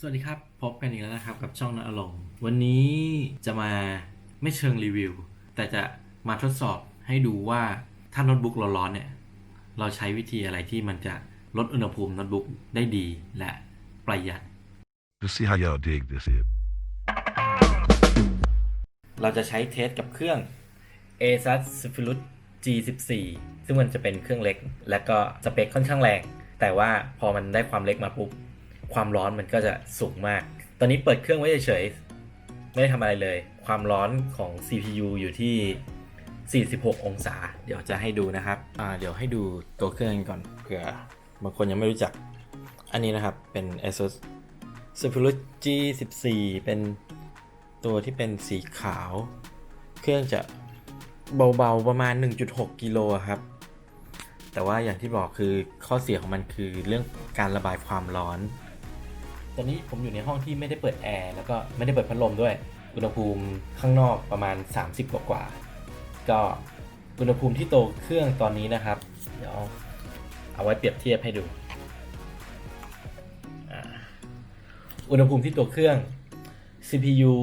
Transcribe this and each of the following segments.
สวัสดีครับ พบกันอีกแล้วนะครับกับช่องนอลงค์วันนี้จะมาไม่เชิงรีวิว แต่จะมาทดสอบให้ดูว่าถ้าโน้ตบุ๊กเราร้อนเนี่ย เราใช้วิธีอะไรที่มันจะลดอุณหภูมิโน้ตบุ๊กได้ดีและประหยัด Let's see how y'all dig this here. เราจะใช้เทสกับเครื่อง ASUS Zephyrus G14 ซึ่งมันจะเป็นเครื่องเล็ก และก็สเปคค่อนข้างแรง แต่ว่าพอมันได้ความเล็กมาปุ๊บ ความร้อนมันก็จะสูงมาก ตอนนี้เปิดเครื่องไว้เฉยๆ ไม่ได้ทำอะไรเลย ความร้อนของ CPU อยู่ที่ 46 องศา เดี๋ยวจะให้ดูนะครับ อ่า เดี๋ยวให้ดูตัวเครื่องก่อนเผื่อบางคนยังไม่รู้จัก อันนี้นะครับ เป็น ASUS Zephyrus G14 เป็นตัวที่เป็นสีขาว เครื่องจะเบาๆประมาณ 1.6 กิโลครับ แต่ว่าอย่างที่บอกคือข้อเสียของมันคือเรื่องการระบายความร้อน ตอนนี้ผมอยู่ในห้องที่ไม่ได้เปิดแอร์แล้วก็ไม่ได้เปิดพัดลมด้วย อุณหภูมิข้างนอกประมาณ 30 กว่ากว่า ก็อุณหภูมิที่โตวเครื่องตอนนี้นะครับ เดี๋ยวเอาไว้เปรียบเทียบให้ดู อุณหภูมิที่ตัวเครื่อง CPU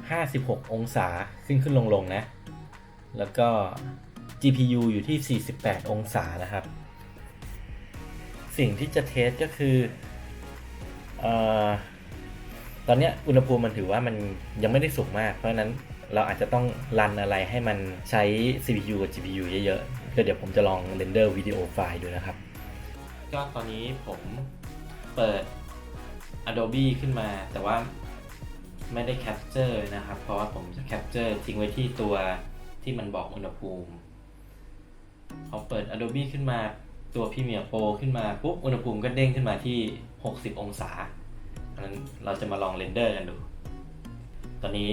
56 องศาขึ้นขึ้นลงลงนะ แล้วก็ GPU อยู่ที่ 48 องศานะครับ สิ่งที่จะเทสก็คือ ตอนนี้อุณหภูมิมันถือว่ามันยังไม่ได้สูงมาก เพราะฉะนั้นเราอาจจะต้องรันอะไรให้มันใช้ CPU กับ GPU เยอะๆก็เดี๋ยวผมจะลองเรนเดอร์วิดีโอไฟล์ดูนะครับ ก็ตอนนี้ผมเปิด Adobe ขึ้นมา แต่ว่าไม่ได้แคปเจอร์นะครับ เพราะว่าผมจะแคปเจอร์ทิ้งไว้ที่ตัวที่มันบอกอุณหภูมิ พอเปิด Adobe ขึ้นมา ตัว Premiere Pro ขึ้นมาปุ๊บอุณหภูมิก็เด้งขึ้นมาที่ 60 องศาอันนั้นเราจะมาลองเรนเดอร์กันดู ตอนนี้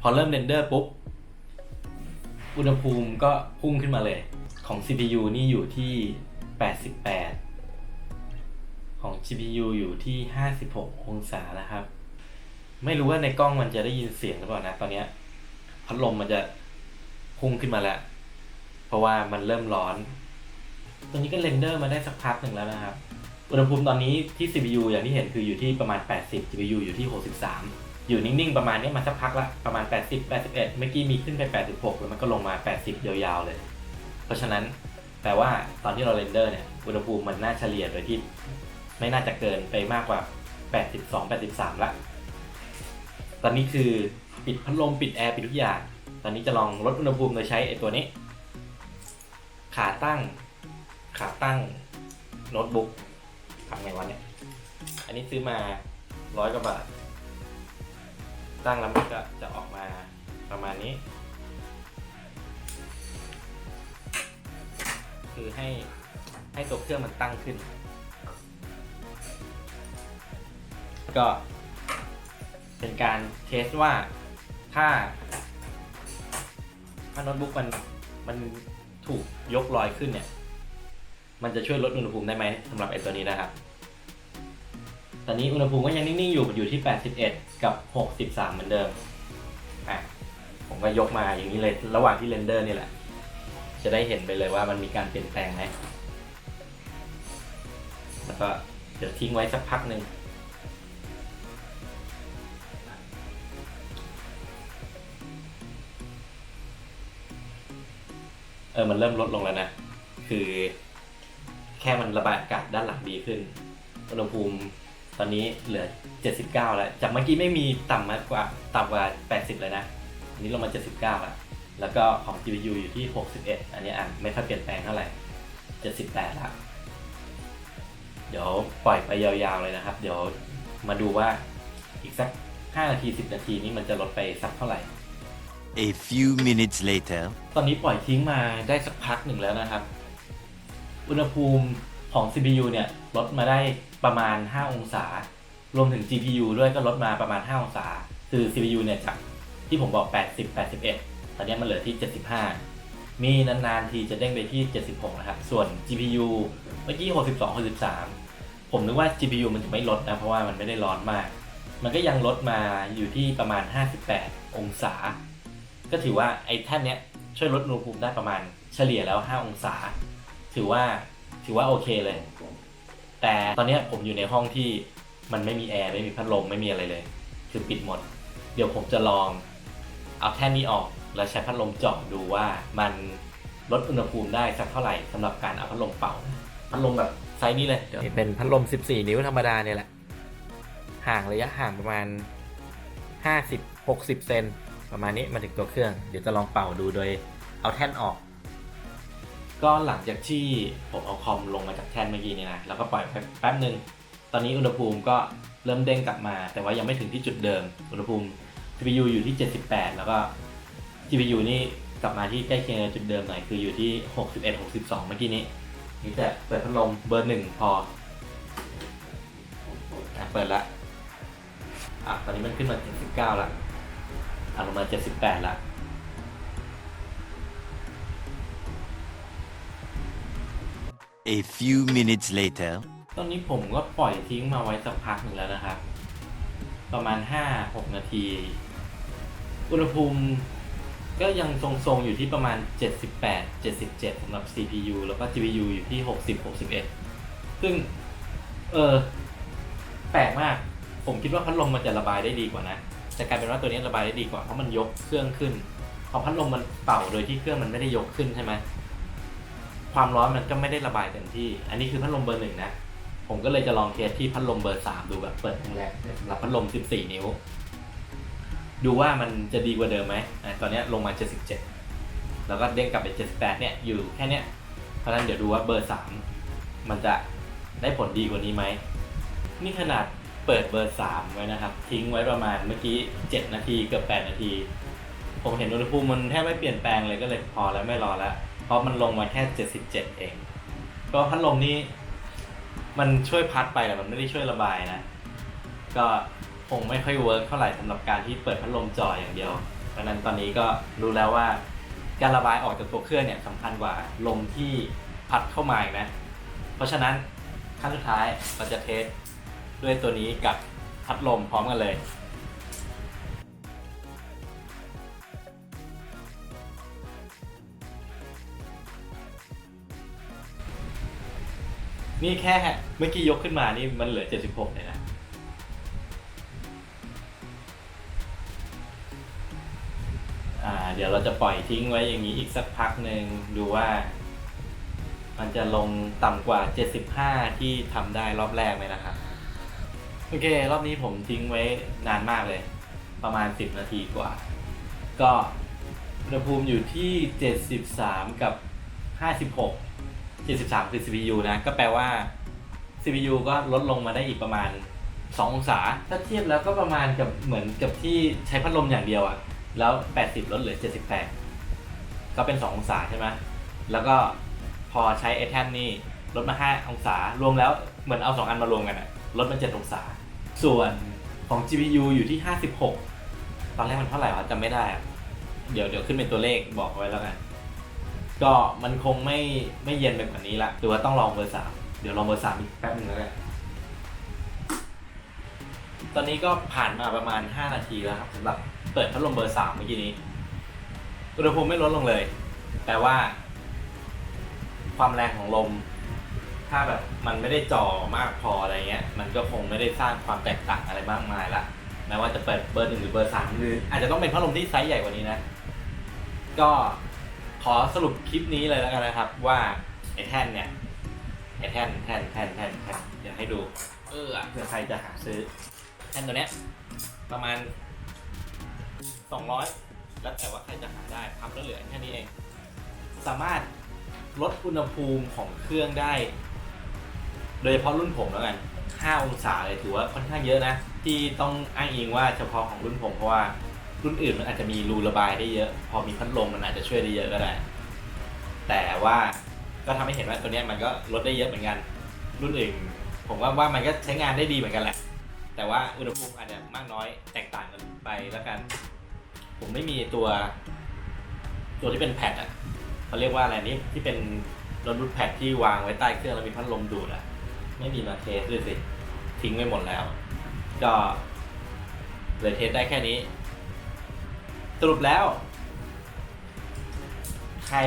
พอเริ่มเรนเดอร์ปุ๊บ อุณหภูมิก็พุ่งขึ้นมาเลยของ CPU นี่อยู่ที่ 88 ของ GPU อยู่ที่ 56 องศานะครับ ไม่รู้ว่าในกล้องมันจะได้ยินเสียงหรือเปล่านะ ตอนนี้พัดลมมันจะพุ่งขึ้นมาแล้ว เพราะว่ามันเริ่มร้อน ตอนนี้ก็เรนเดอร์มาได้สักพักหนึ่งแล้วนะครับ อุณหภูมิตอนนี้ที่ CPU อย่างที่เห็นคืออยู่ที่ประมาณ 80 GPU อยู่ที่ 63 อยู่นิ่งๆ ประมาณนี้มาสักพักละ ประมาณ 80 81 เมื่อกี้มีขึ้นไป 86 แล้วมันก็ลงมา 80 ยาวๆเลย เพราะฉะนั้นแปลว่าตอนที่เราเรนเดอร์เนี่ย อุณหภูมิมันน่าเฉลี่ยโดยที่ไม่น่าจะเกินไปมากกว่า 82 83 ละ ตอนนี้คือปิดพัดลมปิดแอร์ปิดทุกอย่าง ตอนนี้จะลองลดอุณหภูมิโดยใช้ไอ้ตัวนี้ ขาตั้ง ขาตั้งโน้ตบุ๊กทำไงวะเนี่ย อันนี้ซื้อมาร้อยกว่าบาท ตั้งแล้วมันก็จะออกมาประมาณนี้ คือให้ให้ตัวเครื่องมันตั้งขึ้น ก็เป็นการเทสว่าถ้า ถ้าโน้ตบุ๊กมันมันถูกยกลอยขึ้นเนี่ย มันจะช่วยลดอุณหภูมิได้ไหมสำหรับไอตัวนี้นะครับ ตอนนี้อุณหภูมิก็ยังนิ่งๆอยู่อยู่ที่ 81 กับ 63 เหมือนเดิม อะ ผมก็ยกมาอย่างนี้เลยระหว่างที่เรนเดอร์นี่แหละ จะได้เห็นไปเลยว่ามันมีการเปลี่ยนแปลงไหมแล้วก็เดี๋ยวทิ้งไว้สักพักหนึ่งเออ มันเริ่มลดลงแล้วนะ คือ แค่มันระบายอากาศด้านหลังดีขึ้น อุณหภูมิตอนนี้เหลือ 79 แล้ว จากเมื่อกี้ไม่มีต่ำมากกว่าต่ำกว่า 80 เลยนะ อันนี้ลงมา 79 แล้ว แล้วก็ของ GPU อยู่ที่ 61 อันนี้อ่านไม่ค่อยเปลี่ยนแปลงเท่าไหร่ 78แล้วเดี๋ยวปล่อยไปยาวๆเลยนะครับ เดี๋ยวมาดูว่าอีกสัก 5 นาที 10 นาทีนี้มันจะลดไปสักเท่าไหร่ A few minutes later. ตอนนี้ปล่อยทิ้งมาได้สักพักหนึ่งแล้วนะครับ อุณหภูมิของ CPU เนี่ยลดมาได้ประมาณ 5 องศา รวมถึง GPU ด้วยก็ลดมาประมาณ 5 องศา คือ CPU เนี่ยจากที่ผมบอก 80 81 ตอนนี้มันเหลือที่ 75 มีนานๆทีจะเด้งไปที่ 76 นะครับ ส่วน GPU เมื่อกี้ 62 63 ผมนึกว่า GPU มันจะไม่ลดนะ เพราะว่ามันไม่ได้ร้อนมาก มันก็ยังลดมาอยู่ที่ประมาณ 58 องศา ก็ถือว่าไอ้แท่นเนี้ยช่วยลดอุณหภูมิได้ประมาณเฉลี่ยแล้ว 5 องศา ถือว่าถือว่าโอเคเลย แต่ตอนนี้ผมอยู่ในห้องที่มันไม่มีแอร์ไม่มีพัดลมไม่มีอะไรเลย คือปิดหมด เดี๋ยวผมจะลองเอาแท่นนี้ออกแล้วใช้พัดลมเจาะดูว่ามันลดอุณหภูมิได้สักเท่าไหร่สำหรับการเอาพัดลมเป่า พัดลมแบบไซส์นี้เลยนี่เป็นพัดลม 14 นิ้วธรรมดาเนี่ยแหละ ห่างระยะห่างประมาณ 50 60 เซนประมาณนี้มาถึงตัวเครื่อง เดี๋ยวจะลองเป่าดูโดยเอาแท่นออก ก็หลังจากที่ผมเอาคอมลงมาจากแท่นเมื่อกี้นี่นะ แล้วก็ปล่อยไปแป๊บหนึ่ง ตอนนี้อุณหภูมิก็เริ่มเด้งกลับมา แต่ว่ายังไม่ถึงที่จุดเดิม อุณหภูมิ GPU อยู่ที่ 78 แล้วก็ GPU นี่กลับมาที่ใกล้เคียงกับจุดเดิมหน่อย คืออยู่ที่ 61 62 เมื่อกี้นี้ นี่จะเปิดพัดลมเบอร์หนึ่งพออะเปิดละอะตอนนี้มันขึ้นมา 79ละอะลงมา 78ละ A few minutes later. ตอนนี้ผมก็ปล่อยทิ้งมาไว้สักพักหนึ่งแล้วนะครับ ประมาณ 5-6 นาที อุณหภูมิก็ยังทรงๆ อยู่ที่ประมาณ 78 77สำหรับ CPU แล้วก็ GPU อยู่ที่ 60 61 ซึ่ง เออ แปลกมาก ผมคิดว่าพัดลมมันจะระบายได้ดีกว่านะ แต่กลายเป็นว่าตัวนี้ระบายได้ดีกว่า เพราะมันยกเครื่องขึ้น พอพัดลมมันเป่าโดยที่เครื่องมันไม่ได้ยกขึ้นใช่ไหม ความร้อนมันก็ไม่ได้ระบายเต็มที่ อันนี้คือพัดลมเบอร์หนึ่งนะ ผมก็เลยจะลองเทสที่พัดลมเบอร์สามดูแบบเปิดแรงๆสำหรับพัดลม14นิ้ว ดูว่ามันจะดีกว่าเดิมไหมอะตอนนี้ลงมา77แล้วก็เด้งกลับไป78เนี่ยอยู่แค่เนี้ย เพราะฉะนั้นเดี๋ยวดูว่าเบอร์สามมันจะได้ผลดีกว่านี้ไหม นี่ขนาดเปิดเบอร์สามไว้นะครับ ทิ้งไว้ประมาณเมื่อกี้7นาทีเกือบ8นาที ผมเห็นอุณหภูมิมันแทบไม่เปลี่ยนแปลงเลยก็เลยพอแล้วไม่รอแล้ว เพราะมันลงมาแค่77เอง ก็พัดลมนี่มันช่วยพัดไปแต่มันไม่ได้ช่วยระบายนะ ก็คงไม่ค่อยเวิร์กเท่าไหร่สำหรับการที่เปิดพัดลมจ่ออย่างเดียวเพราะนั้นตอนนี้ก็รู้แล้วว่า การระบายออกจากตัวเครื่องเนี่ยสำคัญกว่าลมที่พัดเข้ามาอีกนะ เพราะฉะนั้นขั้นสุดท้ายเราจะเทสด้วยตัวนี้กับพัดลมพร้อมกันเลย นี่แค่เมื่อกี้ยกขึ้นมานี่มันเหลือ 76เลยนะเดี๋ยวเราจะปล่อยทิ้งไว้อย่างนี้อีกสักพักหนึ่งดูว่ามันจะลงต่ำกว่า 75 ที่ทำได้รอบแรกไหมนะครับ โอเค รอบนี้ผมทิ้งไว้นานมากเลย ประมาณ 10 นาทีกว่า ก็อุณหภูมิอยู่ที่ 73 กับ 56 73 คือ CPU นะ ก็แปลว่า CPU ก็ลดลงมาได้อีกประมาณ 2 องศา ถ้าเทียบแล้วก็ประมาณกับเหมือนกับที่ใช้พัดลมอย่างเดียวอะ่ะ แล้ว 80 ลดเหลือ 78 ก็เป็น 2 องศาใช่ไหม แล้วก็พอใช้ไอแทนนี่ลดมา 5 องศา รวมแล้วเหมือนเอา 2 อันมารวมกันอะลดมา 7 องศา ส่วนของ GPU อยู่ที่ 56 ตอนแรกมันเท่าไหร่วะจำไม่ได้อะเดี๋ยวเดี๋ยวขึ้นเป็นตัวเลขบอกไว้แล้วกัน ก็มันคงไม่ไม่เย็นไปกว่านี้ละหรือว่าต้องลองเบอร์สามเดี๋ยวลองเบอร์สามอีกแป๊บหนึงแล้วกันตอนนี้ก็ผ่านมาประมาณ 5 นาทีแล้วครับสำหรับเปิดพัดลมเบอร์สามเมื่อกี้นี้อุณหภูมิไม่ลดลงเลยแปลว่า ความแรงของลม ถ้าแบบมันไม่ได้จ่อมากพออะไรเงี้ย มันก็คงไม่ได้สร้างความแตกต่างอะไรมากมายละแม้ว่าจะเปิดเบอร์หนึ่งหรือเบอร์สามหรืออาจจะต้องเป็นพัดลมที่ไซส์ใหญ่กว่านี้นะ ก็ ขอสรุปคลิปนี้เลยแล้วกันนะครับ ว่าไอ้แท่นเนี่ยไอ้แท่นแท่นแท่นแท่นแท่นเดี๋ยวให้ดู เออเผื่อใครจะหาซื้อ แท่นตัวเนี้ยประมาณ200แล้วแต่ว่าใครจะหาได้พับแล้วเหลือแค่นี้เอง สามารถลดอุณหภูมิของเครื่องได้ โดยเฉพาะรุ่นผมแล้วกัน5องศาเลยถือว่าค่อนข้างเยอะนะ ที่ต้องอ้างอิงว่าเฉพาะของรุ่นผมเพราะว่า รุ่นอื่นมันอาจจะมีรูระบายได้เยอะ พอมีพัดลมมันอาจจะช่วยได้เยอะก็ได้ แต่ว่าก็ทำให้เห็นว่าตัวนี้มันก็ลดได้เยอะเหมือนกัน รุ่นอื่นผมว่าว่ามันก็ใช้งานได้ดีเหมือนกันแหละ แต่ว่าอุณหภูมิอาจจะมากน้อยแตกต่างกันไปแล้วกัน ผมไม่มีตัว ตัวที่เป็นแพดอะเขาเรียกว่าอะไรนี่ที่เป็นรถรูดแพดที่วางไว้ใต้เครื่องแล้วมีพัดลมดูดอะ ไม่มีมาเทสด้วยสิทิ้งไว้หมดแล้ว ก็เลยเทสได้แค่นี้ สรุปแล้ว ใคร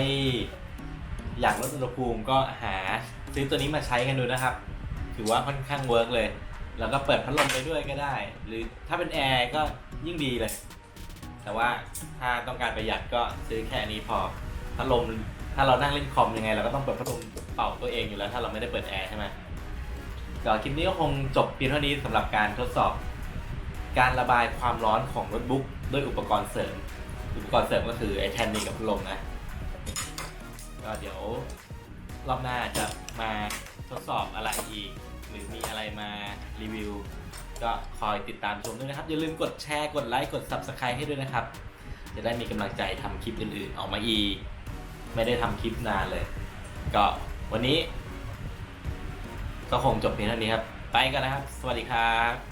อยากลดอุณหภูมิก็หาซื้อตัวนี้มาใช้กันดูนะครับ ถือว่าค่อนข้างเวิร์กเลย แล้วก็เปิดพัดลมไปด้วยก็ได้ หรือถ้าเป็นแอร์ก็ยิ่งดีเลย แต่ว่าถ้าต้องการประหยัดก็ซื้อแค่นี้พอ พัดลมถ้าเรานั่งเล่นคอมยังไงเราก็ต้องเปิดพัดลมเป่าตัวเองอยู่แล้ว ถ้าเราไม่ได้เปิดแอร์ใช่ไหมก็คลิปนี้ก็คงจบเพียงเท่านี้สำหรับการทดสอบ การระบายความร้อนของโน้ตบุ๊ก ด้วยอุปกรณ์เสริม อุปกรณ์เสริมก็คือไอ้แทนนี้กับพัดลมนะ ก็เดี๋ยวรอบหน้าจะมาทดสอบอะไรอีก หรือมีอะไรมารีวิว ก็คอยติดตามชมด้วยนะครับ อย่าลืมกดแชร์กดไลค์กด Subscribe ให้ด้วยนะครับ จะได้มีกำลังใจทำคลิปอื่นๆ ออกมาอีก ไม่ได้ทำคลิปนานเลย ก็วันนี้ ก็คงจบเพียงเท่านี้ครับ ไปกันนะครับ สวัสดีครับ